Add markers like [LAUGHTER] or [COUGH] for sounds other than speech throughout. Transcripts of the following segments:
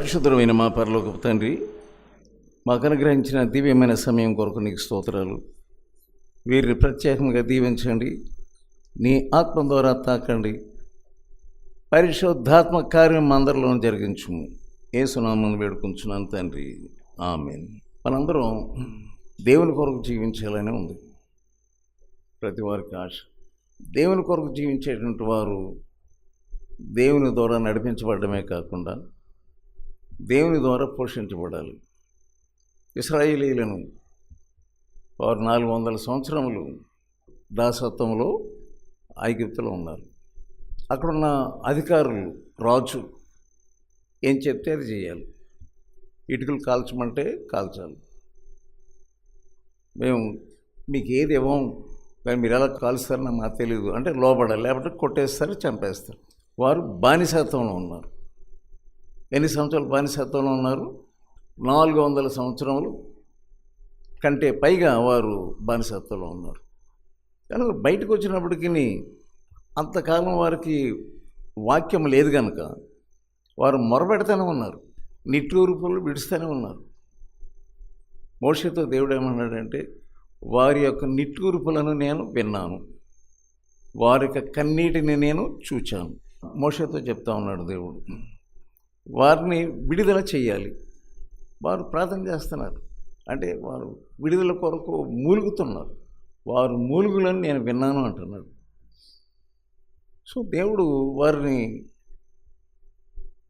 పరిశుద్ధమైన మా పరలోక తండ్రి మాకు అనుగ్రహించిన దివ్యమైన సమయం కొరకు నీకు స్తోత్రాలు. వీరిని ప్రత్యేకంగా దీవించండి. నీ ఆత్మ ద్వారా తాకండి. పరిశుద్ధాత్మ కార్యం అందరిలో జరిగించుము. ఏసునామని వేడుకుంటున్నాను తండ్రి. ఆమె మనందరం దేవుని కొరకు జీవించాలనే ఉంది. ప్రతి వారికి ఆశ. దేవుని కొరకు జీవించేటువంటి వారు దేవుని ద్వారా నడిపించబడమే కాకుండా దేవుని ద్వారా పోషించబడాలి. ఇస్రాయేలీలను వారు నాలుగు వందల సంవత్సరములు దాసత్వంలో ఐగిప్తులో ఉన్నారు. అక్కడున్న అధికారులు రాజు ఏం చెప్తే అది చేయాలి. ఇటుకలు కాల్చమంటే కాల్చాలి. మేము మీకు ఏది ఇవ్వం కానీ మీరు ఎలా కాలుస్తారని మాకు తెలియదు. అంటే లోపడాలి లేకపోతే కొట్టేస్తారు చంపేస్తారు. వారు బానిసత్వంలో ఉన్నారు. ఎన్ని సంవత్సరాలు బానిసత్వంలో ఉన్నారు? నాలుగు వందల సంవత్సరములు కంటే పైగా వారు బానిసత్వంలో ఉన్నారు. కనుక బయటకు వచ్చినప్పటికీ అంతకాలం వారికి వాక్యం లేదు కనుక వారు మొరబెడతానే ఉన్నారు. నిట్టూరుపులు విడుస్తూనే ఉన్నారు. మోషతో దేవుడు ఏమన్నాడంటే వారి యొక్క నిట్టూరుపులను నేను విన్నాను. వారి యొక్క కన్నీటిని నేను చూచాను. మోషతో చెప్తా ఉన్నాడు దేవుడు. వారిని విడుదల చేయాలి. వారు ప్రార్థన చేస్తున్నారు. అంటే వారు విడుదల కొరకు మూలుగుతున్నారు. వారు మూలుగులని నేను విన్నాను అంటున్నాడు. సో దేవుడు వారిని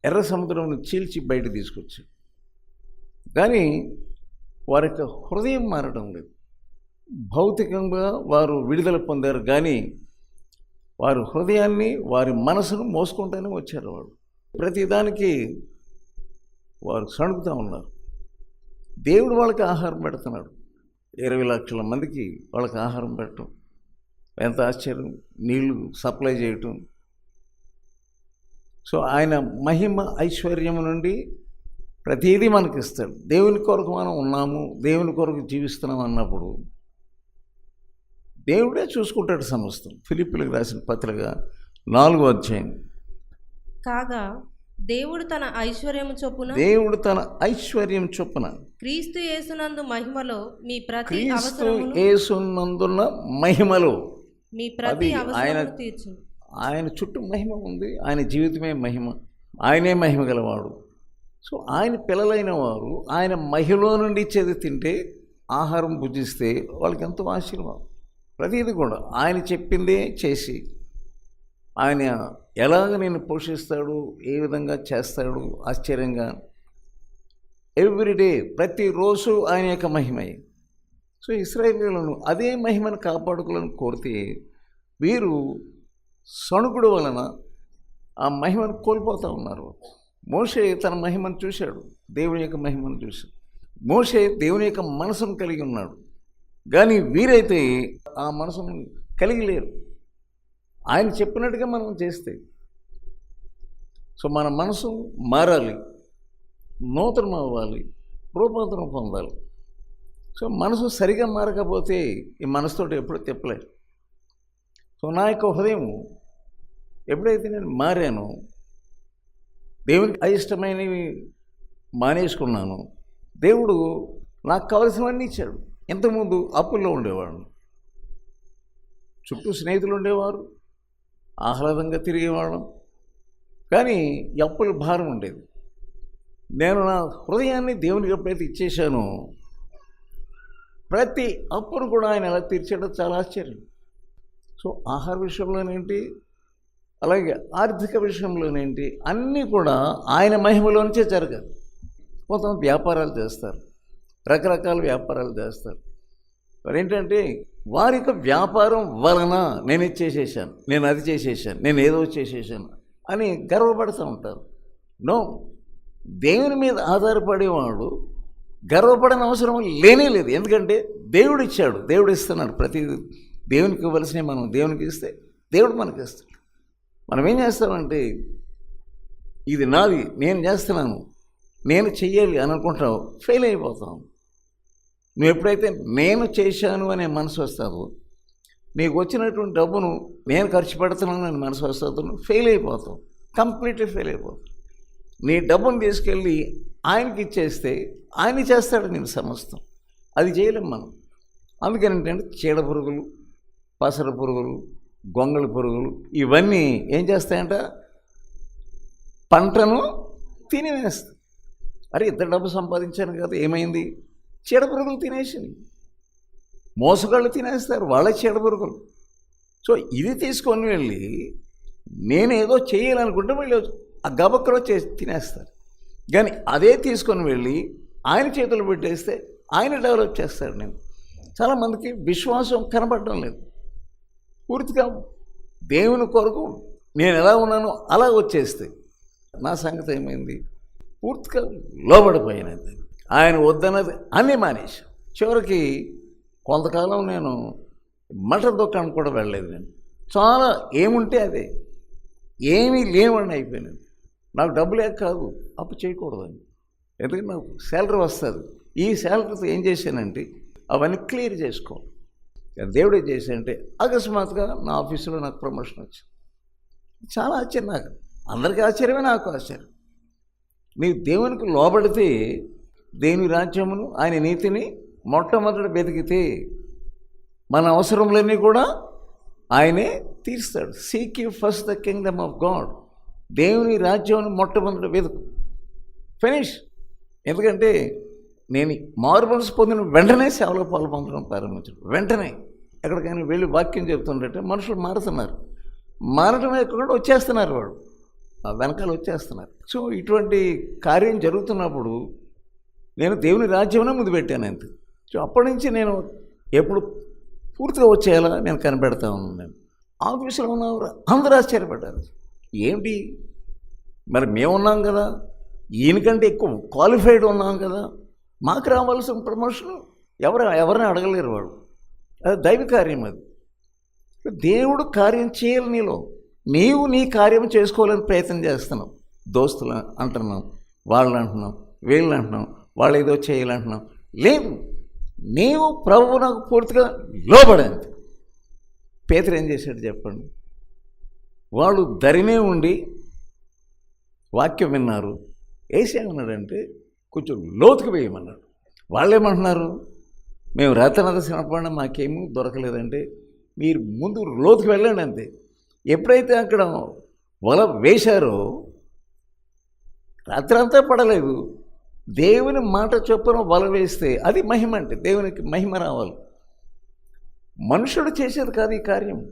ఎర్ర సముద్రం చీల్చి బయట తీసుకొచ్చాడు. కానీ వారి యొక్క హృదయం మారడం లేదు. భౌతికంగా వారు విడుదల పొందారు కానీ వారి హృదయాన్ని వారి మనసును మోసుకుంటూనే వచ్చారు వాడు ప్రతిదానికి వారు సణుకుతూ ఉన్నారు. దేవుడు వాళ్ళకి ఆహారం పెడుతున్నాడు. ఇరవై లక్షల మందికి వాళ్ళకి ఆహారం పెట్టడం. ఎంత ఆశ్చర్యం. నీళ్ళు సప్లై చేయటం. సో ఆయన మహిమ ఐశ్వర్యం నుండి ప్రతిదీ మనకి ఇస్తాడు దేవుని కొరకు మనం ఉన్నాము దేవుని కొరకు జీవిస్తున్నాం అన్నప్పుడు దేవుడే చూసుకుంటాడు సమస్తం. ఫిలిప్పులకు రాసిన పత్రిక నాలుగో అధ్యాయం. కాగా దేవుడు తన ఐశ్వర్యము చొప్పున దేవుడు తన ఐశ్వర్యం చొప్పున క్రీస్తు యేసునందు మహిమలో మీ ప్రతి క్రీస్తు యేసునందున్న మహిమలో మీ ప్రతి ఆయన- తీర్చు ఆయన చుట్టూ మహిమ ఉంది ఆయన జీవితమే మహిమ ఆయనే మహిమ గలవాడు. సో ఆయన పిల్లలైన వారు ఆయన మహిలో నుండి ఇచ్చేది తింటే ఆహారం భుజిస్తే వాళ్ళకి ఎంతో ఆశీర్వాదం. ప్రతిదీ కూడా ఆయన చెప్పిందే చేసి ఆయన ఎలాగ నేను పోషిస్తాడు ఏ విధంగా చేస్తాడు ఆశ్చర్యంగా. ఎవ్రీడే ప్రతిరోజు ఆయన యొక్క మహిమయే సో ఇస్రాయేలీలను అదే మహిమను కాపాడుకోవాలని కోరితే వీరు సణుకుడు వలన ఆ మహిమను కోల్పోతూ ఉన్నారు. మోషే తన మహిమను చూశాడు. దేవుని యొక్క మహిమను చూశాడు. మోషే దేవుని యొక్క మనసును కలిగి ఉన్నాడు. కానీ వీరైతే ఆ మనసును కలిగి లేరు. ఆయన చెప్పినట్టుగా మనం చేస్తే సో మన మనసు మారాలి నూతనం అవ్వాలి రూపాంతరం పొందాలి. సో మనసు సరిగా మారకపోతే ఈ మనసుతోటి ఎప్పుడు తిప్పలేదు సో నా యొక్క హృదయం ఎప్పుడైతే నేను మారానో దేవునికి అయిష్టమైనవి మానేసుకున్నాను దేవుడు నాకు కావలసినవన్నీ ఇచ్చాడు. ఇంతకుముందు అప్పుల్లో ఉండేవాడు. చుట్టూ స్నేహితులు ఉండేవారు ఆహ్లాదంగా తిరిగేవాళ్ళం. కానీ అప్పుల భారం ఉండేది. నేను నా హృదయాన్ని దేవునికి ఎప్పుడైతే ఇచ్చేశానో ప్రతి అప్పును కూడా ఆయన ఎలా తీర్చేయడం చాలా ఆశ్చర్యం. సో ఆహార విషయంలోనేంటి? అలాగే ఆర్థిక విషయంలోనేంటి? అన్నీ కూడా ఆయన మహిమలోంచే జరగాలి. కొంతమంది వ్యాపారాలు చేస్తారు. రకరకాల వ్యాపారాలు చేస్తారు. మరి ఏంటంటే వారి యొక్క వ్యాపారం వలన నేను ఇది చేసేసాను నేను అది చేసేసాను నేను ఏదో చేసేసాను. అని గర్వపడుతూ ఉంటారు. నో దేవుని మీద ఆధారపడేవాడు గర్వపడని అవసరం లేనే లేదు. ఎందుకంటే దేవుడు ఇచ్చాడు దేవుడు ఇస్తున్నాడు ప్రతి దేవునికి ఇవ్వాల్సినవి మనం దేవునికి ఇస్తే దేవుడు మనకి ఇస్తాడు. మనం ఏం చేస్తామంటే ఇది నాది నేను చేస్తున్నాను నేను చెయ్యాలి అని అనుకుంటావు ఫెయిల్ అయిపోతాం. నువ్వు ఎప్పుడైతే నేను చేశాను అనే మనసు వస్తావో నీకు వచ్చినటువంటి డబ్బును నేను ఖర్చు పెడుతున్నాను అని మనసు వస్తావు ఫెయిల్ అయిపోతాం కంప్లీట్లీ ఫెయిల్ అయిపోతాం నీ డబ్బును తీసుకెళ్ళి ఆయనకి ఇచ్చేస్తే ఆయన చేస్తాడు నేను సమస్తం. అది చేయలేం మనం. అందుకని ఏంటంటే చీడ పురుగులు పసర పురుగులు గొంగళి పురుగులు ఇవన్నీ ఏం చేస్తాయంట? పంటను తినేస్తాయి అరే ఇంత డబ్బు సంపాదించాను కదా ఏమైంది? చీడ పురుగులు తినేసింది మోసగాళ్ళు తినేస్తారు వాళ్ళ చీడ పురుగులు సో ఇది తీసుకొని వెళ్ళి నేనేదో చేయాలనుకుంటే మళ్ళీ ఆ గబక్కలో చే తినేస్తారు. కానీ అదే తీసుకొని వెళ్ళి ఆయన చేతులు పెట్టేస్తే ఆయన డెవలప్ చేస్తాడు నేను. చాలామందికి విశ్వాసం కనపడడం లేదు. పూర్తిగా దేవుని కొరకు నేను ఎలా ఉన్నానో అలా వచ్చేస్తే నా సంగతి ఏమైంది? పూర్తిగా లోబడిపోయినది ఆయన వద్దన్నది అన్నీ మానేసి చివరికి కొంతకాలం నేను మటన్ దుకాణం కూడా వెళ్ళలేదు నేను. చాలా ఏముంటే అదే. ఏమీ లేవని అయిపోయినది నాకు డబ్బులే కాదు. అప్పు చేయకూడదని. ఎందుకంటే నాకు శాలరీ వస్తుంది. ఈ శాలరీతో ఏం చేశానంటే అవన్నీ క్లియర్ చేసుకోవాలి దేవుడే దేవుడు ఏం అకస్మాత్తుగా నా ఆఫీసులో నాకు ప్రమోషన్ వచ్చింది. చాలా ఆశ్చర్యం నాకు. అందరికీ ఆశ్చర్యమే నాకు ఆశ్చర్యం. నీవు దేవునికి లోబడితే దేని రాజ్యమును ఆయన నీతిని మొట్టమొదటి వెతికితే మన అవసరములన్నీ కూడా ఆయనే తీరుస్తాడు. Seek you first the kingdom of God దేవుని రాజ్యం మొట్టమొదటి వెతుకు ఫినిష్ ఎందుకంటే నేను మారుమనసు పొందిన వెంటనే సేవలో పాల్పొందడం ప్రారంభించాడు. వెంటనే ఎక్కడికైనా వెళ్ళి వాక్యం చెప్తుంటే మనుషులు మారుతున్నారు. మారటమే ఎక్కడ వచ్చేస్తున్నారు వాడు వెనకాల వచ్చేస్తున్నారు. సో ఇటువంటి కార్యం జరుగుతున్నప్పుడు నేను దేవుని రాజ్యమే ముందు పెట్టాను అంతే. సో అప్పటి నుంచి నేను ఎప్పుడు పూర్తిగా వచ్చేలా నేను కనిపెడతా ఉన్నాను నేను. ఆఫీసులో ఉన్నవారు అందరూ ఆశ్చర్యపడ్డారు. ఏంటి మరి మేమున్నాం కదా. ఈయనకంటే ఎక్కువ క్వాలిఫైడ్ ఉన్నాం కదా. మాకు రావాల్సిన ప్రమోషన్ ఎవరు ఎవరిని అడగలేరు వాడు అది దైవ కార్యం అది. దేవుడు కార్యం చేయాలి నీలో. నీవు నీ కార్యం చేసుకోవాలని ప్రయత్నం చేస్తున్నావు. దోస్తులు అంటున్నాం వాళ్ళు అంటున్నాం వీళ్ళు అంటున్నాం వాళ్ళు ఏదో చేయాలంటున్నాం. లేదు నీవు ప్రభువు నాకు పూర్తిగా లోబడింది. పేదరు ఏం చేశాడు చెప్పండి? వాళ్ళు ధరినే ఉండి వాక్యం విన్నారు. ఏసేమన్నాడంటే కొంచెం లోతుకు వేయమన్నాడు. వాళ్ళు ఏమంటున్నారు మేము రతనత సినపడిన మాకేమీ దొరకలేదంటే మీరు ముందు లోతుకు వెళ్ళండి అంతే ఎప్పుడైతే అక్కడ వల వేశారో రాత్రంతా పడలేదు. దేవుని మాట చొప్పున వల వేస్తే అది మహిమ అంటే దేవునికి మహిమ రావాలి. మనుషుడు చేసేది కాదు ఈ కార్యం.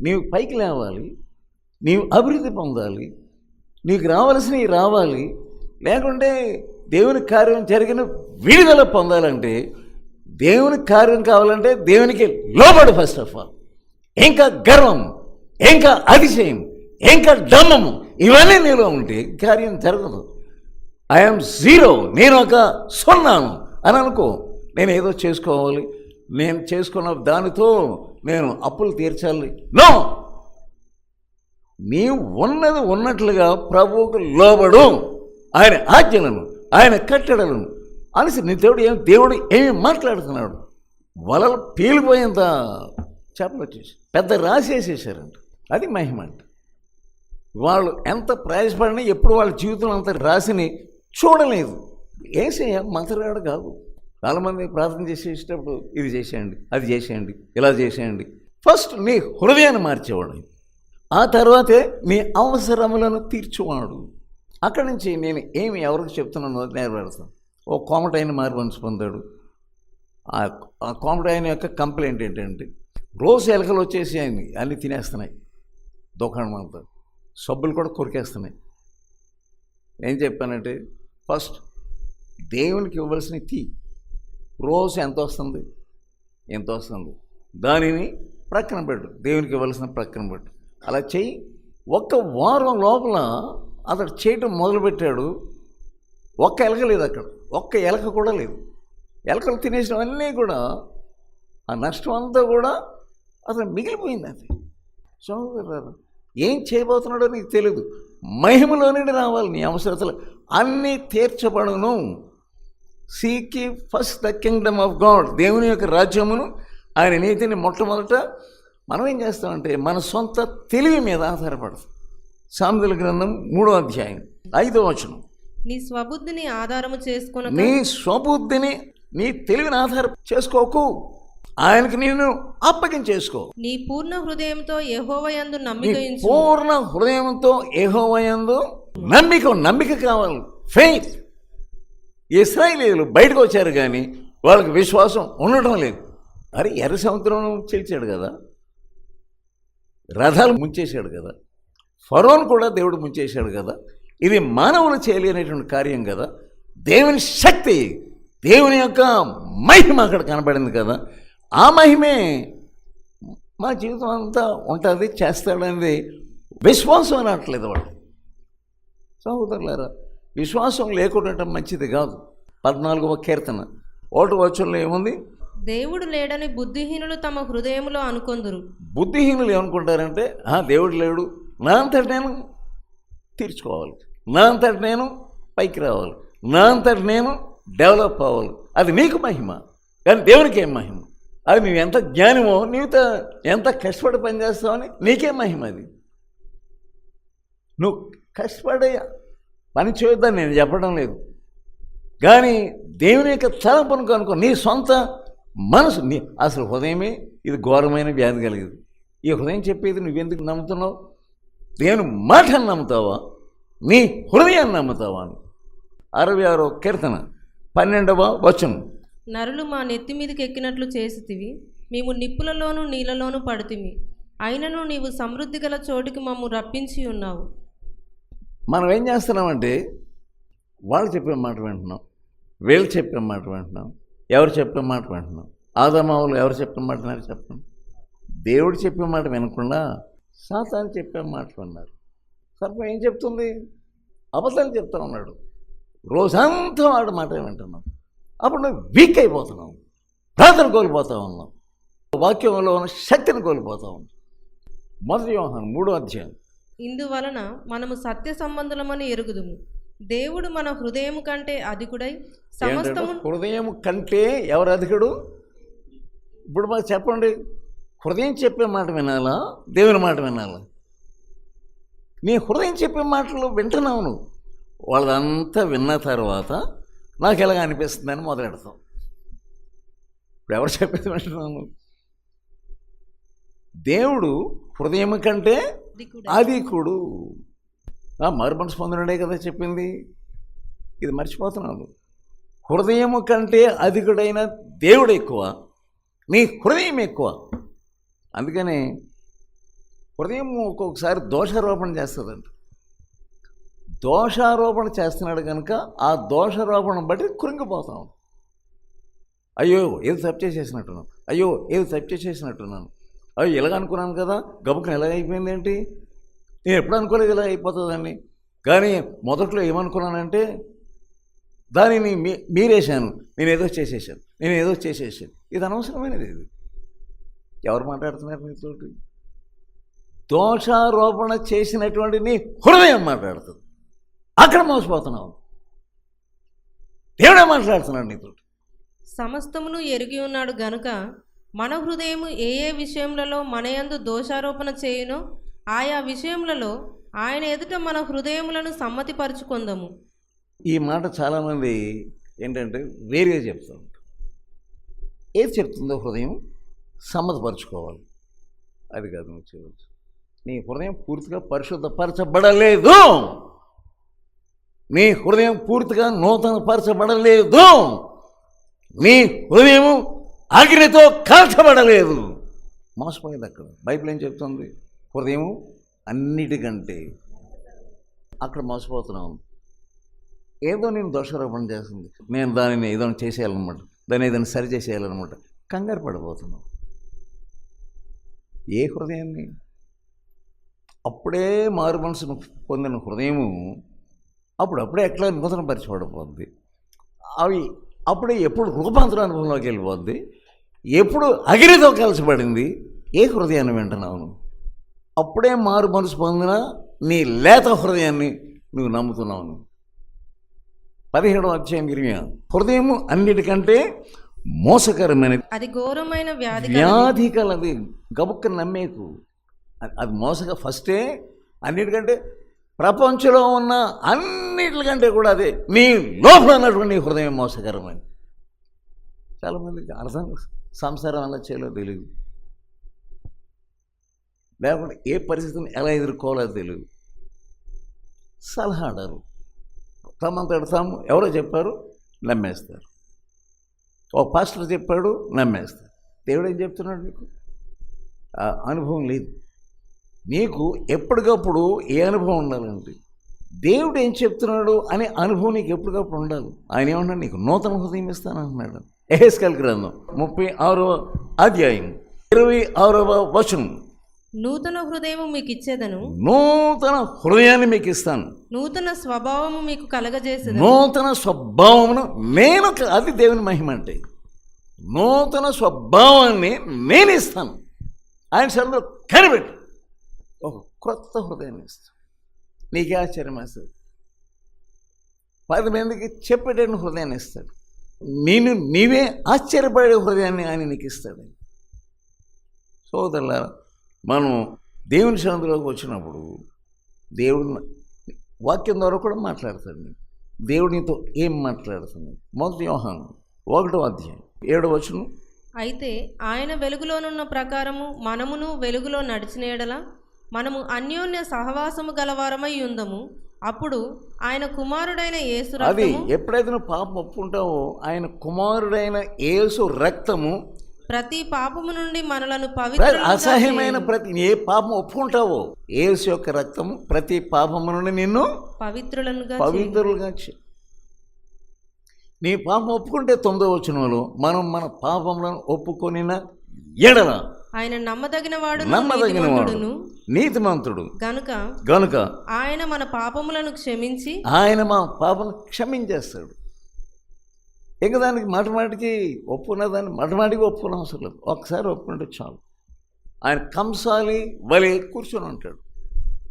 నీవు పైకి లేవాలి నీవు అభివృద్ధి పొందాలి నీకు రావాల్సినవి రావాలి. లేకుంటే దేవుని కార్యం జరిగిన విడుదల పొందాలంటే దేవుని కార్యం కావాలంటే దేవునికి లోబడు ఫస్ట్ ఆఫ్ ఆల్ ఇంకా గర్వం ఇంకా అతిశయం ఇంకా డమ్మము ఇవన్నీ నీలో ఉంటే కార్యం జరగదు. ఐఎమ్ జీరో నేను ఒక సున్నాను. అని అనుకో. నేను ఏదో చేసుకోవాలి. నేను చేసుకున్న దానితో నేను అప్పులు తీర్చాలి. నో నీ ఉన్నది ఉన్నట్లుగా ప్రభువుకు లోబడు. ఆయన ఆజ్ఞలను ఆయన కట్టడలను అనేసి నీ దేవుడు ఏం దేవుడు ఏమి మాట్లాడుతున్నాడు? వలలు పీలిపోయేంత చేపలు వచ్చేసి పెద్ద రాసేసేసారంట అది మహిమ అంట. వాళ్ళు ఎంత ప్రయాసపడినా ఎప్పుడు వాళ్ళ జీవితంలో అంత రాసిని చూడలేదు. ఏసయ్య మంత్రగాడు కాదు. చాలామంది ప్రార్థన చేసేటప్పుడు ఇది చేసేయండి అది చేసేయండి ఇలా చేసేయండి. ఫస్ట్ నీ హృదయాన్ని మార్చేవాడు. ఆ తర్వాతే నీ అవసరములను తీర్చువాడు. అక్కడి నుంచి నేను ఏమి ఎవరికి చెప్తున్నానో నెరవేరుతాను ఓ కోమటైన మారు మనసు పొందాడు. ఆ ఆ కోమటైన యొక్క కంప్లైంట్ ఏంటంటే రోజు ఎలకలు వచ్చేసి ఆయన్ని అన్నీ తినేస్తున్నాయి. దుకాణం అంతా సబ్బులు కూడా కొరికేస్తున్నాయి. ఏం చెప్పానంటే ఫస్ట్ దేవునికి ఇవ్వవలసిన తీ రోజు ఎంత వస్తుంది? ఎంత వస్తుంది? దానిని ప్రక్కన పెట్టు. దేవునికి ఇవ్వాల్సిన ప్రక్కన పెట్టు. అలా చేయి ఒక్క వారం లోపల అతడు చేయటం మొదలుపెట్టాడు. ఒక్క ఎలక లేదు అక్కడ. ఒక్క ఎలక కూడా లేదు. ఎలకలు తినేసినవన్నీ కూడా ఆ నష్టం అంతా కూడా అతను మిగిలిపోయింది అది సోదరు ఏం చేయబోతున్నాడో నీకు తెలియదు మహిమలో నుండి రావాలి నీ అవసరతలు. అన్నీ తీర్చబడును. Seek ye first the kingdom of God దేవుని యొక్క రాజ్యమును ఆయన నీతిని మొట్టమొదట మనం ఏం చేస్తామంటే మన సొంత తెలివి మీద ఆధారపడతాం. సామెతల గ్రంథం మూడో అధ్యాయం ఐదో వచనం. నీ స్వబుద్ధిని ఆధారము చేసుకొనక నీ స్వబుద్ధిని నీ తెలివిని ఆధారం చేసుకోకు. ఆయనకి నేను అప్పగించేసుకో. నీ పూర్ణ హృదయంతో యెహోవాయందు నీ నమ్మిక. పూర్ణ హృదయంతో ఏహోవయందు నమ్మిక నమ్మిక కావాలి. ఫెయిత్ ఇస్రాయలీలు బయటకు వచ్చారు కానీ వాళ్ళకి విశ్వాసం ఉండటం లేదు. అరే ఎర్ర సముద్రం చేర్చాడు కదా. రథాలు ముంచేశాడు కదా. ఫరోన్ కూడా దేవుడు ముంచేశాడు కదా. ఇది మానవులు చేయలేనటువంటి కార్యం కదా. దేవుని శక్తి దేవుని యొక్క మహిమ అక్కడ కనబడింది కదా. ఆ మహిమే మా జీవితం అంతా ఉంటుంది చేస్తాడనేది విశ్వాసం అనట్లేదు వాళ్ళు సహోదరులారా విశ్వాసం లేకుండా మంచిది కాదు. పద్నాలుగవ కీర్తన. ఓటు వచ్చంలో ఏముంది? దేవుడు లేడని బుద్ధిహీనులు తమ హృదయములో అనుకొందురు. బుద్ధిహీనులు ఏమనుకుంటారంటే ఆ దేవుడు లేడు. నా అంతటి నేను తీర్చుకోవాలి. నా అంతటి నేను పైకి రావాలి. నా అంతటి నేను డెవలప్ అవ్వాలి. అది నీకు మహిమ. కానీ దేవునికి ఏం మహిమ? అది నువ్వు ఎంత జ్ఞానమో నీతో ఎంత కష్టపడి పనిచేస్తావని నీకే మహిమ అది. నువ్వు కష్టపడి పని చేయొద్దని నేను చెప్పడం లేదు. కానీ దేవుని యొక్క తలంపును కనుక్కో నీ సొంత మనసు నీ అసలు హృదయమే ఇది ఘోరమైన వ్యాధి కలిగేది. ఈ హృదయం చెప్పేది నువ్వెందుకు నమ్ముతున్నావు? దేవుని మాటను నమ్ముతావా? నీ హృదయాన్ని నమ్ముతావా అని. అరవై ఆరో కీర్తన పన్నెండవ వచనం. నరులు మా నెత్తి మీదకి ఎక్కినట్లు చేసితివి. మేము నిప్పులలోను నీళ్ళలోనూ పడుతిమి. అయినను నీవు సమృద్ధి గల చోటుకి మమ్ము రప్పించి ఉన్నావు. మనం ఏం చేస్తున్నామంటే వాళ్ళు చెప్పే మాట వింటున్నాం. వీళ్ళు చెప్పే మాట వింటున్నాం. ఎవరు చెప్పే మాట వింటున్నాం. ఆదమావులు ఎవరు చెప్పే మాట విన్నారు చెప్పండి. దేవుడు చెప్పే మాట వినకుండా సాతాను చెప్పే మాట విన్నారు. సర్పం ఏం చెప్తుంది? అబద్ధాలు చెప్తా ఉన్నాడు. రోజంతా వాడు మాట వింటున్నాం అప్పుడు నువ్వు వీక్ అయిపోతున్నావు. ప్రార్థన కోల్పోతా ఉన్నావు. వాక్యంలో ఉన్న శక్తిని కోల్పోతా ఉన్నావు. మొదటి మూడో అధ్యాయం. ఇందువలన మనము సత్య సంబంధులమని ఎరుగుదుము. దేవుడు మన హృదయము కంటే అధికుడై సమస్తము హృదయం కంటే ఎవరు అధికుడు? ఇప్పుడు మాకు చెప్పండి. హృదయం చెప్పే మాట వినాలా? దేవుని మాట వినాలా? నీ హృదయం చెప్పే మాటలు వింటున్నావు నువ్వు. వాళ్ళదంతా విన్న తర్వాత నాకు ఎలాగ అనిపిస్తుందని మొదలెడతాం ఇప్పుడు ఎవరు చెప్పేది వింటున్నాను దేవుడు హృదయం కంటే అధికుడై అధికుడు మారు మనసు పొందడే కదా చెప్పింది. ఇది మర్చిపోతున్నాను. హృదయము కంటే అధికుడైన దేవుడు ఎక్కువ. నీ హృదయం ఎక్కువ. అందుకని హృదయం ఒక్కొక్కసారి దోషారోపణ చేస్తుందంట. దోషారోపణ చేస్తున్నాడు కనుక ఆ దోషారోపణ బట్టి కృంగిపోతాం. అయ్యో ఏది తప్పు చేసేసినట్టున్నాను. అయ్యో ఏది తప్పు చేసేసినట్టున్నాను. అయ్యో ఇలాగ అనుకున్నాను కదా గబుకుని ఎలా అయిపోయింది ఏంటి? నేను ఎప్పుడు అనుకోలేదు ఇలా అయిపోతుందని. కానీ మొదట్లో ఏమనుకున్నానంటే దానిని మీ మీరేశాను. నేను ఏదో చేసేసాను నేను ఏదో చేసేసాను ఇది అనవసరమైనది ఇది. ఎవరు మాట్లాడుతున్నారు మీతోటి? దోషారోపణ చేసినటువంటి నీ హృదయం మాట్లాడుతుంది. అక్కడ మోసపోతున్నావు. దేవుడే మాట్లాడుతున్నాడు నీతోటి సమస్తమును ఎరిగి ఉన్నాడు గనుక మన హృదయము ఏ ఏ విషయములలో మనయందు దోషారోపణ చేయునో ఆయా విషయములలో ఆయన ఎదుట మన హృదయములను సమ్మతిపరుచుకొందము. ఈ మాట చాలామంది ఏంటంటే వేరుగా చెప్తూ ఉంటారు. ఏది చెప్తుందో హృదయం సమ్మతపరచుకోవాలి. అది కాదు నువ్వు చేయవచ్చు నీ హృదయం పూర్తిగా పరిశుద్ధపరచబడలేదు. నీ హృదయం పూర్తిగా నూతనపరచబడలేదు. నీ హృదయము అగ్నితో కాల్చబడలేదు. మోసపోయింది అక్కడ. బైబిల్ ఏం చెప్తుంది? హృదయము అన్నిటికంటే. అక్కడ మోసపోతున్నాం. ఏదో నేను దోషారోపణ చేస్తుంది. నేను దానిని ఏదో చేసేయాలన్నమాట. దాన్ని ఏదైనా సరి చేసేయాలన్నమాట. కంగారు పడిపోతున్నాం. ఏ హృదయాన్ని? అప్పుడే మారు మనసును పొందిన హృదయము అప్పుడు అప్పుడే ఎట్లా నూతన పరిచయపడిపోద్ది అవి అప్పుడే ఎప్పుడు రూపాంతర అనుభవంలోకి వెళ్ళిపోద్ది ఎప్పుడు అగిరితో కలిసిపడింది ఏ హృదయాన్ని వింటున్నావు? అప్పుడే మారు మనసు పొందిన నీ లేత హృదయాన్ని నువ్వు నమ్ముతున్నావు. పదిహేడవ అధ్యాయం ఇరిమియా హృదయము అన్నిటికంటే మోసకరమైనది అది ఘోరమైన వ్యాధి. వ్యాధి కలది గబుక్క నమ్మేకు అది మోసగా ఫస్టే అన్నిటికంటే ప్రపంచంలో ఉన్న అన్నిటికంటే కూడా అదే. నీ లోపల ఉన్నటువంటి నీ హృదయం మోసకరమని చాలామందికి అర్థం సంసారం అలా చేయాలో తెలియదు లేకుండా ఏ పరిస్థితిని ఎలా ఎదుర్కోవాలో తెలియదు సలహా అడరు తమంతట తాము ఎవరో చెప్పారు నమ్మేస్తారు. ఒక పాస్టర్ చెప్పాడు నమ్మేస్తారు. దేవుడు ఏం చెప్తున్నాడు నీకు? అనుభవం లేదు. నీకు ఎప్పటికప్పుడు ఏ అనుభవం ఉండాలంటే దేవుడు ఏం చెప్తున్నాడు అనే అనుభవం నీకు ఎప్పటికప్పుడు ఉండాలి. ఆయన ఏమన్నాడు నీకు నూతన హృదయం ఇస్తానంటున్నాడు. ఎహెస్కల్ గ్రంథం ముప్పై ఆరవ అధ్యాయం ఇరవై ఆరవ వచనం. నూతన హృదయము మీకు ఇచ్చేదను నూతన హృదయాన్ని మీకు ఇస్తాను నూతన స్వభావము మీకు కలగజేసేదను. నూతన స్వభావమును నేను అది దేవుని మహిమ అంటే. నూతన స్వభావాన్ని నేను ఇస్తాను ఆయన సరిలో కనిపెట్టు. ఒక క్రొత్త హృదయాన్ని ఇస్తాను నీకే ఆశ్చర్యం వేస్తుంది. పది మందికి చెప్పేటటువంటి హృదయాన్ని ఇస్తాడు నేను నీవే ఆశ్చర్యపడే హృదయాన్ని ఆయన నీకు ఇస్తాడు. సోదరుల మనం దేవుని సన్నిధిలోకి వచ్చినప్పుడు దేవుడు వాక్యం ద్వారా కూడా మాట్లాడతాడు. దేవుడితో ఏం మాట్లాడుతుంది మొదటి వ్యవహారం ఒకటో అధ్యాయం ఏడో వచనం. అయితే ఆయన వెలుగులోనున్న ప్రకారము మనమును వెలుగులో నడిచిన ఎడల మనము అన్యోన్య సహవాసము గలవారమై ఉందము అప్పుడు ఆయన కుమారుడైన యేసు అది ఎప్పుడైతే నువ్వు పాపం ఒప్పుకుంటావో ఆయన కుమారుడైన యేసు రక్తము ప్రతి పాపము నుండి మనలను పవిత్ర అసహ్యమైన ప్రతి ఏ పాపం ఒప్పుకుంటావో యేసు యొక్క రక్తము ప్రతి పాపము నుండి నిన్ను పవిత్రులనుగా చేయును. పవిత్రులుగా నీ పాపం ఒప్పుకుంటే తొమ్మిదో వచనంలో మనం మన పాపములను ఒప్పుకొనిన ఎడల ఆయన నమ్మదగిన వాడు నమ్మదగిన వాడు నీతిమంతుడును. నీతిమంతుడు. గనుక గనుక ఆయన మన పాపములను క్షమించి ఆయన మా పాపను క్షమించేస్తాడు. ఇంకా దానికి మాటమాటికి ఒప్పుకున్న దాన్ని మాటమాటికి ఒప్పుకున్న అవసరం లేదు ఒకసారి ఒప్పుకుంటే చాలు. ఆయన కంసాలి వలె కూర్చొని ఉంటాడు.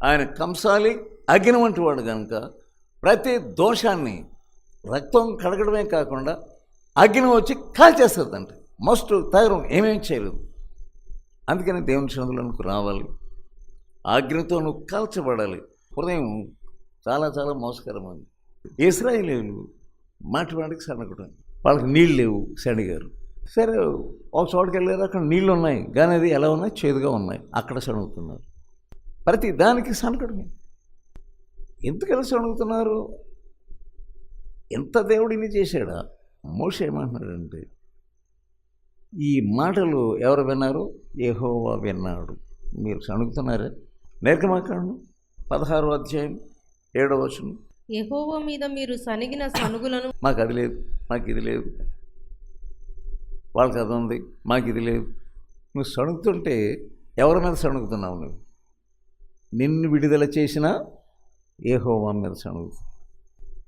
ఆయన కంసాలి అగ్ని వంటి వాడు కనుక ప్రతి దోషాన్ని రక్తం కడగడమే కాకుండా అగ్ని వచ్చి కాల్చేస్తుందంట మస్ట్ తగరం ఏమేం చేయలేదు అందుకని దేవుని సన్నిధిలోనికి రావాలి. ఆ నువ్వు కాల్చబడాలి. హృదయం చాలా చాలా మోసకరమైంది. ఇస్రాయేలీలు మాటి మాటికి వాళ్ళకి నీళ్ళు లేవు శనిగారు సరే ఒక చోటుకి వెళ్ళారు అక్కడ నీళ్ళు ఉన్నాయి. కానీ అది ఎలా ఉన్నాయి? చేదుగా ఉన్నాయి. అక్కడ సణుగుతున్నారు. ప్రతి దానికి సనకడమే ఎందుకు ఎలా సణుగుతున్నారు? ఎంత దేవుడిని చేశాడా? మోస ఏమంటున్నాడంటే ఈ మాటలు ఎవరు విన్నారు? యెహోవా విన్నాడు. మీరు సణుగుతున్నారా నేర్కమాకాండం పదహారు అధ్యాయం ఏడవ వచనం. యెహోవా మీద మీరు సనిగిన సనుగులను [COUGHS] మాకు అది లేదు. మాకు ఇది లేదు. వాళ్ళకి అది ఉంది. మాకు ఇది లేదు. నువ్వు సణుగుతుంటే ఎవరి మీద సణుగుతున్నావు నువ్వు? నిన్ను విడుదల చేసిన ఏ హోమం మీద సణుగుతుంది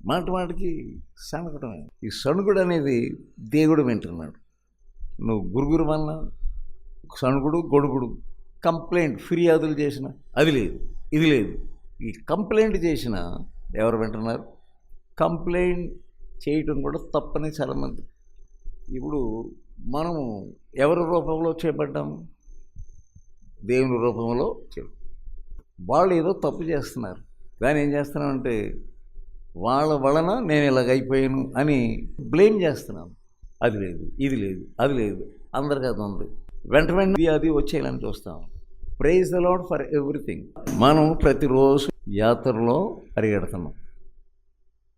మాట మాటికి సణగటమే ఈ సణుగుడు అనేది దేవుడు వింటున్నాడు. నువ్వు గురుగురు వలన సణుగుడు గొడుగుడు కంప్లైంట్ ఫిర్యాదులు చేసిన అది లేదు ఇది లేదు. ఈ కంప్లైంట్ చేసిన ఎవరు వింటున్నారు? కంప్లైంట్ చేయటం కూడా తప్పని చాలామంది ఇప్పుడు మనము ఎవరి రూపంలో చేపడ్డాము దేవుని రూపంలో చే వాళ్ళు ఏదో తప్పు చేస్తున్నారు. కానీ ఏం చేస్తున్నామంటే వాళ్ళ వలన నేను ఇలాగ అయిపోయాను అని బ్లేమ్ చేస్తున్నాను అది లేదు ఇది లేదు అది లేదు. అందరికీ అది ఉంది. వెంట వెంటనే అది వచ్చేయాలని చూస్తాం. Praise the Lord for everything మనం ప్రతిరోజు యాత్రలో పరిగెడుతున్నాం.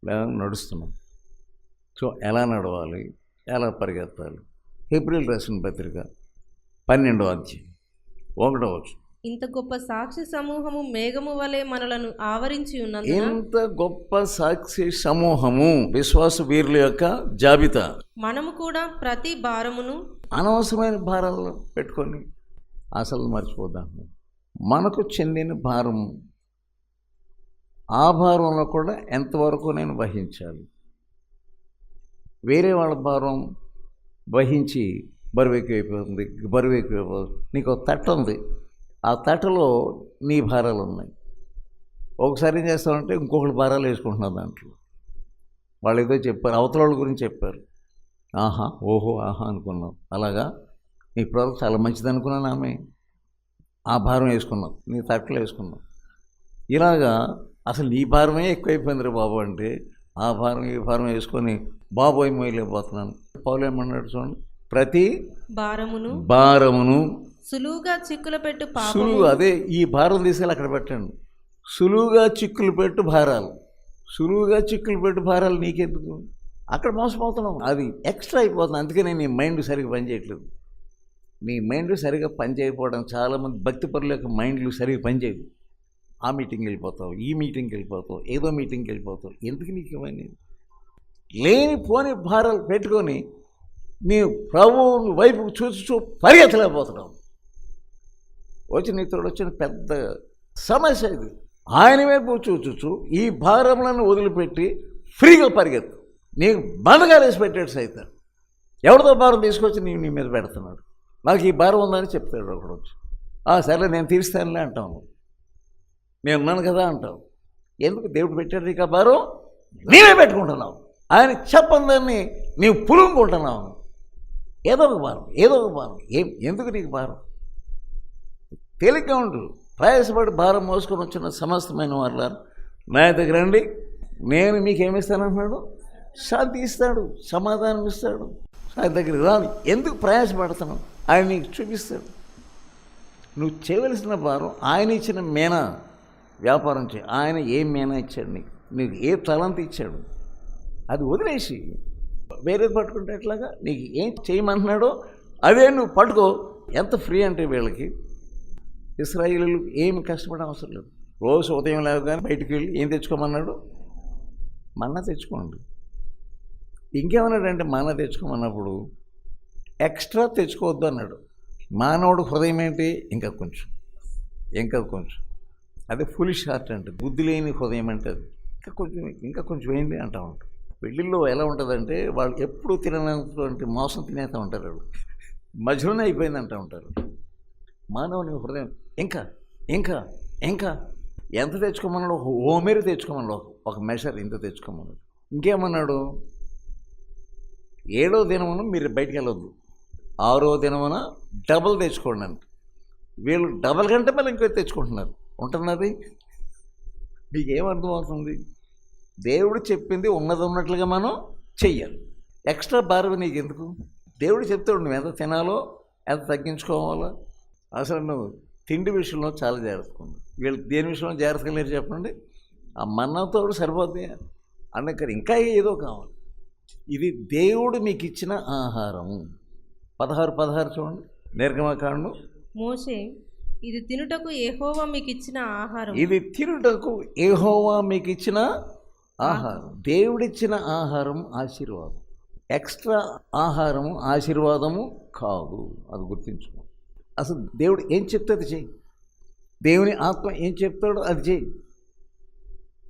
లేదా నడుస్తున్నాం. సో ఎలా నడవాలి? ఎలా పరిగెత్తాలి? ఏప్రిల్ రాసిన పత్రిక పన్నెండవ అధ్యాయం. ఒకటో వచ్చు ఇంత గొప్ప సాక్షి సమూహము మేఘము వలె మనలను ఆవరించి ఉన్నందున ఎంత గొప్ప సాక్షి సమూహము విశ్వాస వీరుల యొక్క జాబితా. మనము కూడా ప్రతి భారమును అనవసరమైన భారాలు పెట్టుకొని అసలు మర్చిపోదాం. మనకు చెందిన భారం ఆ భారంలో కూడా ఎంతవరకు నేను వహించాలి? వేరే వాళ్ళ భారం వహించి బరువు ఎక్కువైపోతుంది బరువు ఎక్కువైపోతుంది నీకు తట్ట ఉంది. ఆ తట్టలో నీ భారాలు ఉన్నాయి ఒకసారి ఏం చేస్తామంటే ఇంకొకటి భారాలు వేసుకుంటున్నావు దాంట్లో. వాళ్ళు ఏదో చెప్పారు అవతల వాళ్ళ గురించి చెప్పారు. ఆహా ఓహో ఆహా అనుకున్నాం అలాగా? నీ ప్రోడక్ట్ చాలా మంచిది అనుకున్నాను ఆమె. ఆ భారం వేసుకున్నాం. నీ తట్టలు వేసుకున్నాం. ఇలాగా అసలు నీ భారమే ఎక్కువైపోయింది రా బాబు అంటే ఆ భారం ఈ భారం వేసుకొని బాబోయ్ మోయలేకపోతున్నాను పౌలు ఏమన్నాడు చూడండి. ప్రతి భారమును భారమును సులువుగా చిక్కులు పెట్టు సులువు అదే ఈ భారం తీసుకెళ్ళి అక్కడ పెట్టండి. సులువుగా చిక్కులు పెట్టు భారాలు. సులువుగా చిక్కులు పెట్టు భారాలు నీకెందుకు? అక్కడ మోసపోతున్నావు. అది ఎక్స్ట్రా అయిపోతుంది. అందుకనే నీ మైండ్ సరిగ్గా పనిచేయట్లేదు నీ మైండ్ సరిగ్గా పనిచేయకపోవడం చాలామంది భక్తి పరుల యొక్క మైండ్లు సరిగ్గా పనిచేయదు ఆ మీటింగ్కి వెళ్ళిపోతావు ఈ మీటింగ్కి వెళ్ళిపోతావు ఏదో మీటింగ్కి వెళ్ళిపోతావు. ఎందుకు నీకు ఇవన్నీ? లేని పోని భారాలు పెట్టుకొని నీ ప్రభువు వైపు చూ పరిగెత్తలేకపోతున్నావు. వచ్చి ఇతరుడు వచ్చిన పెద్ద సమస్య ఇది. ఆయన వైపు చూచుచు ఈ భారములను వదిలిపెట్టి ఫ్రీగా పరిగెత్తు. నీకు బందగా వేసి పెట్టాడు సైతం ఎవరితో భారం తీసుకొచ్చి నీ నీ మీద పెడుతున్నాడు? నాకు ఈ భారం ఉందని చెప్తాడు ఒకడు వచ్చి. "ఆ, నేను తీరుస్తానులే అంటాను నేను ఉన్నాను కదా అంటావు ఎందుకు? దేవుడు పెట్టాడు నీకు ఆ భారం? నీవే పెట్టుకుంటున్నావు. ఆయన చెప్పందాన్ని నీవు పులుముకుంటున్నావు. ఏదో ఒక భారం ఏదో ఒక భారం. ఏం ఎందుకు నీకు భారం? తేలిగ్గా ఉండరు. ప్రయాసపడి భారం మోసుకొని వచ్చిన సమస్తమైన వాళ్ళ నా దగ్గర రండి నేను మీకేమిస్తానంటున్నాడు? శాంతి ఇస్తాడు సమాధానం ఇస్తాడు. ఆయన దగ్గర రాని ఎందుకు ప్రయాసపడుతున్నావు ఆయన నీకు చూపిస్తాడు. నువ్వు చేయవలసిన భారం ఆయన ఇచ్చిన మేనా? వ్యాపారం చేయి. ఆయన ఏ మేనా ఇచ్చాడు నీకు? నీకు ఏ తలంత ఇచ్చాడు? అది వదిలేసి వేరేది పట్టుకుంటే ఎట్లాగా? నీకు ఏం చేయమంటున్నాడో అదే నువ్వు పట్టుకో. ఎంత ఫ్రీ అంటే వీళ్ళకి ఇస్రాయిలు ఏమి కష్టపడే అవసరం లేదు. రోజు ఉదయం లేవగానే బయటికి వెళ్ళి ఏం తెచ్చుకోమన్నాడు? మన్నా తెచ్చుకోండి. ఇంకేమన్నాడంటే మన్నా తెచ్చుకోమన్నప్పుడు ఎక్స్ట్రా తెచ్చుకోవద్దు అన్నాడు. మానవుడు హృదయం ఏంటి? ఇంకా కొంచెం. ఇంకా కొంచెం. అదే ఫులిష్ హార్ట్ అంటే బుద్ధి లేని హృదయం అంటే అది. ఇంకా కొంచెం ఇంకా కొంచెం ఏంటి అంటా ఉంటాడు. పెళ్ళిళ్ళలో ఎలా ఉంటుందంటే వాళ్ళు ఎప్పుడు తినటువంటి మోసం తినేస్తూ ఉంటారు వాళ్ళు. మధ్యలోనే అయిపోయింది అంటూ ఉంటారు. మానవుని హృదయం ఇంకా ఇంకా ఇంకా. ఎంత తెచ్చుకోమన్నాడు? ఒక ఓమేరు తెచ్చుకోమన్నాడు. ఒక- మెషర్ ఇంత తెచ్చుకోమన్నాడు. ఇంకేమన్నాడు? ఏడో దినమున మీరు బయటికి వెళ్ళొద్దు ఆరో దినమున డబల్ తెచ్చుకోండి అంట. వీళ్ళు డబల్ కంటే మళ్ళీ ఇంకో తెచ్చుకుంటున్నారు. ఉంటున్నది మీకు అర్థమవుతుంది దేవుడు చెప్పింది ఉన్నది ఉన్నట్లుగా మనం చెయ్యాలి. ఎక్స్ట్రా భారం నీకు ఎందుకు దేవుడు చెప్తాడు నువ్వు ఎంత తినాలో ఎంత తగ్గించుకోవాలో. అసలు నువ్వు తిండి విషయంలో చాలా జాగ్రత్తగా ఉంది వీళ్ళు దేని విషయంలో జాగ్రత్తగా లేరు చెప్పండి? ఆ మన్నతో సరిపోద్ది అందుకని ఇంకా ఏదో కావాలి. ఇది దేవుడు మీకు ఇచ్చిన ఆహారం. పదహారు పదహారు చూడండి. నిర్గమకాండం. మోషే ఇది తినుటకు యెహోవా మీకు ఇచ్చిన ఆహారం. ఇది తినుటకు ఏహోవా మీకు ఇచ్చిన ఆహారం. దేవుడిచ్చిన ఆహారం ఆశీర్వాదం. ఎక్స్ట్రా ఆహారము ఆశీర్వాదము కాదు. అది గుర్తించుకో. అసలు దేవుడు ఏం చెప్తే అది చేయి దేవుని ఆత్మ ఏం చెప్తాడో అది చెయ్యి.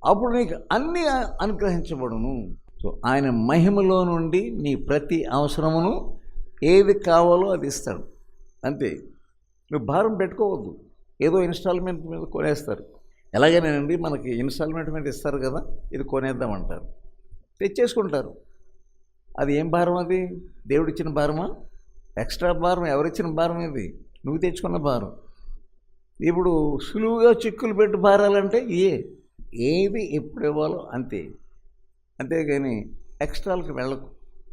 అప్పుడు నీకు అన్నీ అనుగ్రహించబడును. సో ఆయన మహిమలో నుండి నీ ప్రతి అవసరమును ఏది కావాలో అది ఇస్తాడు. అంతే. నువ్వు భారం పెట్టుకోవద్దు. ఏదో ఇన్స్టాల్మెంట్ మీద కొనేస్తారు. ఎలాగైనానండి మనకి ఇన్స్టాల్మెంట్ మీద ఇస్తారు కదా ఇది కొనేద్దామంటారు. తెచ్చేసుకుంటారు. అది ఏం భారం అది? దేవుడిచ్చిన భారమా? ఎక్స్ట్రా భారం ఎవరిచ్చిన భారం ఇది? నువ్వు తెచ్చుకున్న భారం. ఇప్పుడు సులువుగా చిక్కులు పెట్టి భారాలంటే ఏ? ఏది ఎప్పుడు ఇవ్వాలో అంతే. అంతేగాని ఎక్స్ట్రాలకు వెళ్ళకు.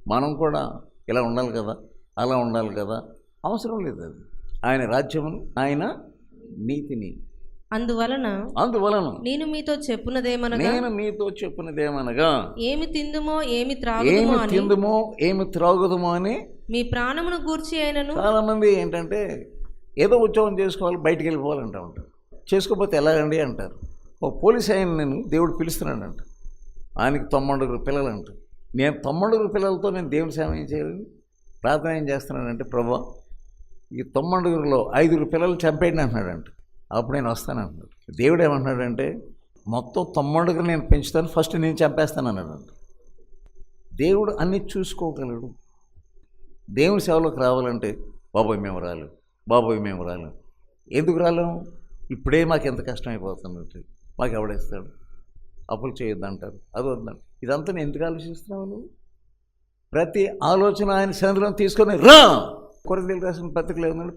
మనం కూడా ఇలా ఉండాలి కదా అలా ఉండాలి కదా అవసరం లేదు అది. ఆయన రాజ్యమును ఆయన నీతిని. అందువలన అందువలన నేను మీతో చెప్పున్నదేమనగా? నేను మీతో చెప్పినదేమనగా ఏమి తిందుమో ఏమి త్రాగుదుమో ఏమి తిందుమో ఏమి త్రాగుదమో అని మీ ప్రాణమును గూర్చి అయినను? చాలామంది ఏంటంటే ఏదో ఉద్యోగం చేసుకోవాలి బయటికి వెళ్ళిపోవాలంటూ ఉంటారు. చేసుకోకపోతే ఎలాగండి అంటారు. ఓ పోలీస్ ఆయన నేను దేవుడు పిలుస్తున్నాడంట. ఆయనకి తొమ్మిడుగురు పిల్లలు అంట నేను తొమ్మిడుగురు పిల్లలతో నేను దేవుని సేవ ఏం చేయాలని ప్రార్థన ఏం చేస్తున్నానంటే ప్రభా ఈ తొమ్మిడుగురులో ఐదుగురు పిల్లలు చంపేయండి అంటున్నాడంట. అప్పుడు నేను వస్తాను అంటున్నాడు. దేవుడు ఏమంటున్నాడంటే మొత్తం తొమ్మిడుగురు నేను పెంచుతాను ఫస్ట్ నేను చంపేస్తాను అన్నాడంట. దేవుడు అన్నీ చూసుకోగలడు. దేవుని సేవలోకి రావాలంటే బాబోయ్ మేము రాలేదు బాబోయ్ మేము రాలేం. ఎందుకు రాలేం? ఇప్పుడే మాకు ఎంత కష్టమైపోతుంది మాకు ఎవడేస్తాడు? అప్పులు చేయొద్దు అంటారు. అది వద్దంటారు ఇదంతా నేను ఎందుకు ఆలోచిస్తున్నావు నువ్వు? ప్రతి ఆలోచన ఆయన సందర్భం తీసుకొని రా! కొరతలు రాసిన పత్రికలు ఏమన్నాడు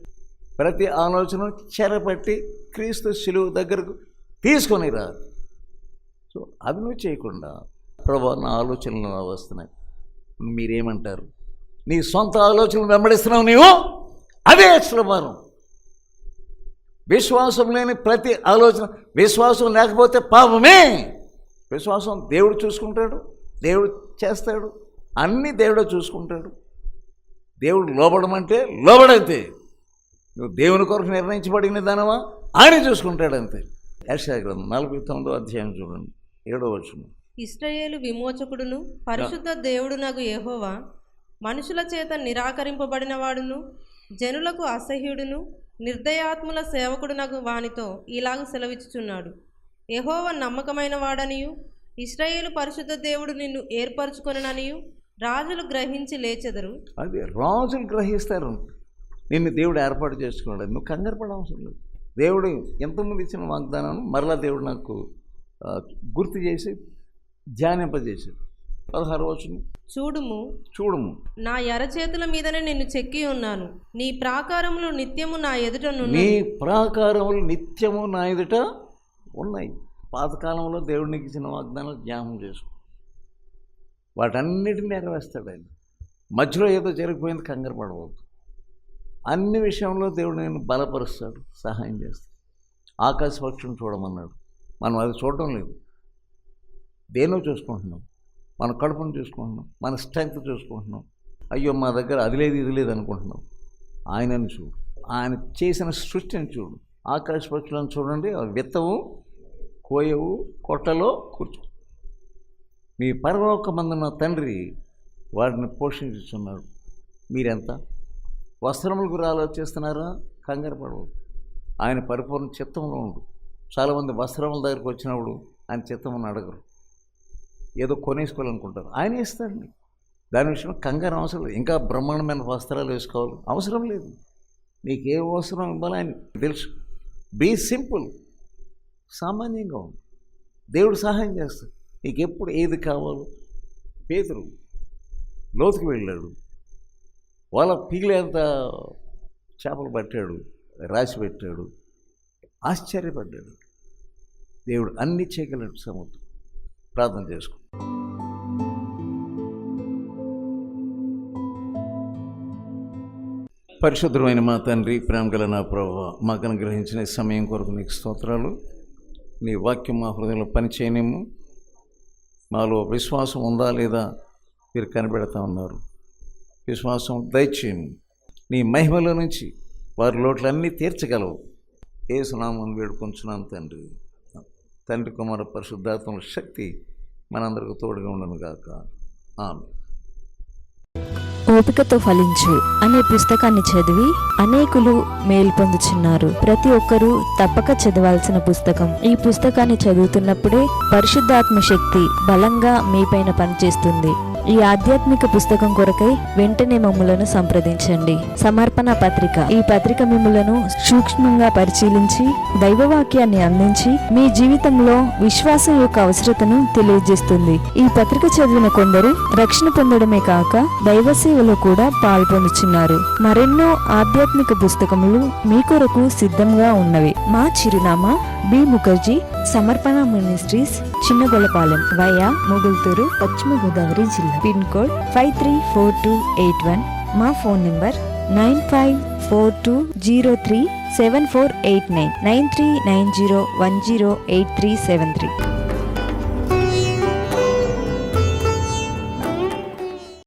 ప్రతి ఆలోచన చెరపట్టి క్రీస్తు శిలువు దగ్గరకు తీసుకొని రా. సో అవి నువ్వు చేయకుండా ప్రభా నా ఆలోచనలు వస్తున్నాయి. మీరేమంటారు? నీ సొంత ఆలోచనలు వెంబడిస్తున్నావు నీవు? అదే శ్రమానం విశ్వాసం లేని ప్రతి ఆలోచన విశ్వాసం లేకపోతే పాపమే. విశ్వాసం దేవుడు చూసుకుంటాడు దేవుడు చేస్తాడు అన్నీ దేవుడే చూసుకుంటాడు. దేవుడు లోబడమంటే లోబడంతే. నువ్వు దేవుని కొరకు నిర్ణయించబడిన దానవా? ఆయన చూసుకుంటాడు అంతే యశా నలభై తొమ్మిదో అధ్యాయం చూడండి ఏడో వచ్చును ఇస్రాయేలు విమోచకుడును పరిశుద్ధ దేవుడు నాకు ఏహోవా మనుషుల చేత నిరాకరింపబడిన వాడును. జనులకు అసహ్యుడును నిర్దయాత్ముల సేవకుడునగు వానితో ఇలాగ సెలవిచ్చుచున్నాడు. యహోవ నమ్మకమైన వాడనియు ఇస్రాయేలు పరిశుద్ధ దేవుడు నిన్ను ఏర్పరచుకొననియు రాజులు గ్రహించి లేచెదరు. అది రాజులు గ్రహిస్తారు. నిన్ను దేవుడు ఏర్పాటు చేసుకున్నాడు. నువ్వు కంగారు పడవసరం లేదు. దేవుడు ఎంతమంది ఇచ్చిన వాగ్దానం మరలా దేవుడు నాకు గుర్తు చేసి ధ్యానింపజేశాడు. పదహారు వచ్చిన చూడుము. చూడము. నా ఎరచేతుల మీదనే నిన్ను చెక్కి ఉన్నాను. నీ ప్రాకారములు నిత్యము నా ఎదుటను నీ ప్రాకారములు నిత్యము నా ఎదుట ఉన్నాయి. పాతకాలంలో దేవుడికి ఇచ్చిన వాగ్దానాలు జ్ఞాపకం చేసుకో. వాటన్నిటిని నెరవేస్తాడు ఆయన. మధ్యలో ఏదో జరిగిపోయింది కంగారు పడవద్దు. అన్ని విషయంలో దేవుడు నేను బలపరుస్తాడు సహాయం చేస్తాడు. ఆకాశ పక్షులను చూడమన్నాడు. మనం అది చూడటం లేదు. దేనో చూసుకుంటున్నాం. మన కడుపును చూసుకుంటున్నాం మన స్ట్రెంగ్త్ చూసుకుంటున్నాం. అయ్యో మా దగ్గర అది లేదు ఇది లేదు అనుకుంటున్నాం. ఆయనని చూడు. ఆయన చేసిన సృష్టిని చూడు. ఆకాశ పక్షులను చూడండి విత్తవు కోయవు కొట్టలో కూర్చో. మీ పరలోకమందున్న తండ్రి వాడిని పోషించుచున్నాడు. మీరెంత? వస్త్రముల గురి ఆలోచిస్తున్నారా కంగారు పడవు ఆయన పరిపూర్ణ చిత్తంలో ఉండు. చాలామంది వస్త్రముల దగ్గరికి వచ్చినప్పుడు ఆయన చిత్తమని అడగరు. ఏదో కొనేసుకోవాలనుకుంటారు. ఆయన ఇస్తాడండి దాని విషయంలో కంగారు అవసరం లేదు. ఇంకా బ్రహ్మాండమైన వస్త్రాలు వేసుకోవాలి. అవసరం లేదు. నీకు ఏ అవసరం ఇవ్వాలో ఆయన తెలుసు. Be simple. సామాన్యంగా ఉంది దేవుడు సహాయం చేస్తాడు. నీకు ఎప్పుడు ఏది కావాలో. పేదలు లోతుకు వెళ్ళాడు. వాళ్ళ పిగిలేంత చేపలు పట్టాడు. రాసి పెట్టాడు. ఆశ్చర్యపడ్డాడు. దేవుడు అన్ని చేయగలడు సముద్రం ప్రార్థన చేసుకో పరిశుద్ధమైన మా తండ్రి ప్రేమ గల నా ప్రభు మాకు అనుగ్రహించిన సమయం కొరకు నీకు స్తోత్రాలు. నీ వాక్యం మా హృదయంలో పనిచేయనేము మాలో విశ్వాసం ఉందా లేదా మీరు కనిపెడతా ఉన్నారు. విశ్వాసం దయచేయము నీ మహిమలో నుంచి వారి లోట్లన్నీ తీర్చగలవు. ఏ సునామం వేడుకొంచున్నాను తండ్రి. తండ్రి కుమార పరిశుద్ధాత్మ శక్తి మనందరికి తోడుగా ఉండను గాక. ఆమె ఓపికతో ఫలించు అనే పుస్తకాన్ని చదివి అనేకులు మేలు పొందుచున్నారు. ప్రతి ఒక్కరూ తప్పక చదవాల్సిన పుస్తకం. ఈ పుస్తకాన్ని చదువుతున్నప్పుడే పరిశుద్ధాత్మ శక్తి బలంగా మీపైన పనిచేస్తుంది. ఈ ఆధ్యాత్మిక పుస్తకం కొరకై వెంటనే మమ్ములను సంప్రదించండి. సమర్పణ పత్రిక. ఈ పత్రిక మిమ్ములను సూక్ష్మంగా పరిశీలించి దైవవాక్యాన్ని అందించి మీ జీవితంలో విశ్వాసం యొక్క అవసరతను తెలియజేస్తుంది. ఈ పత్రిక చదివిన కొందరు రక్షణ పొందడమే కాక దైవ సేవలో కూడా పాల్పొందుచున్నారు. మరెన్నో ఆధ్యాత్మిక పుస్తకములు మీ కొరకు సిద్ధంగా ఉన్నవి. మా చిరునామా బి ముఖర్జీ సమర్పణ మినిస్ట్రీస్ చిన్నగొలపాలెం వయా ముగుల్తూరు పశ్చిమ గోదావరి జిల్లా. Pin code five three four two eight one మా phone number nine five four two zero three seven four eight nine nine three nine zero one zero eight three seven three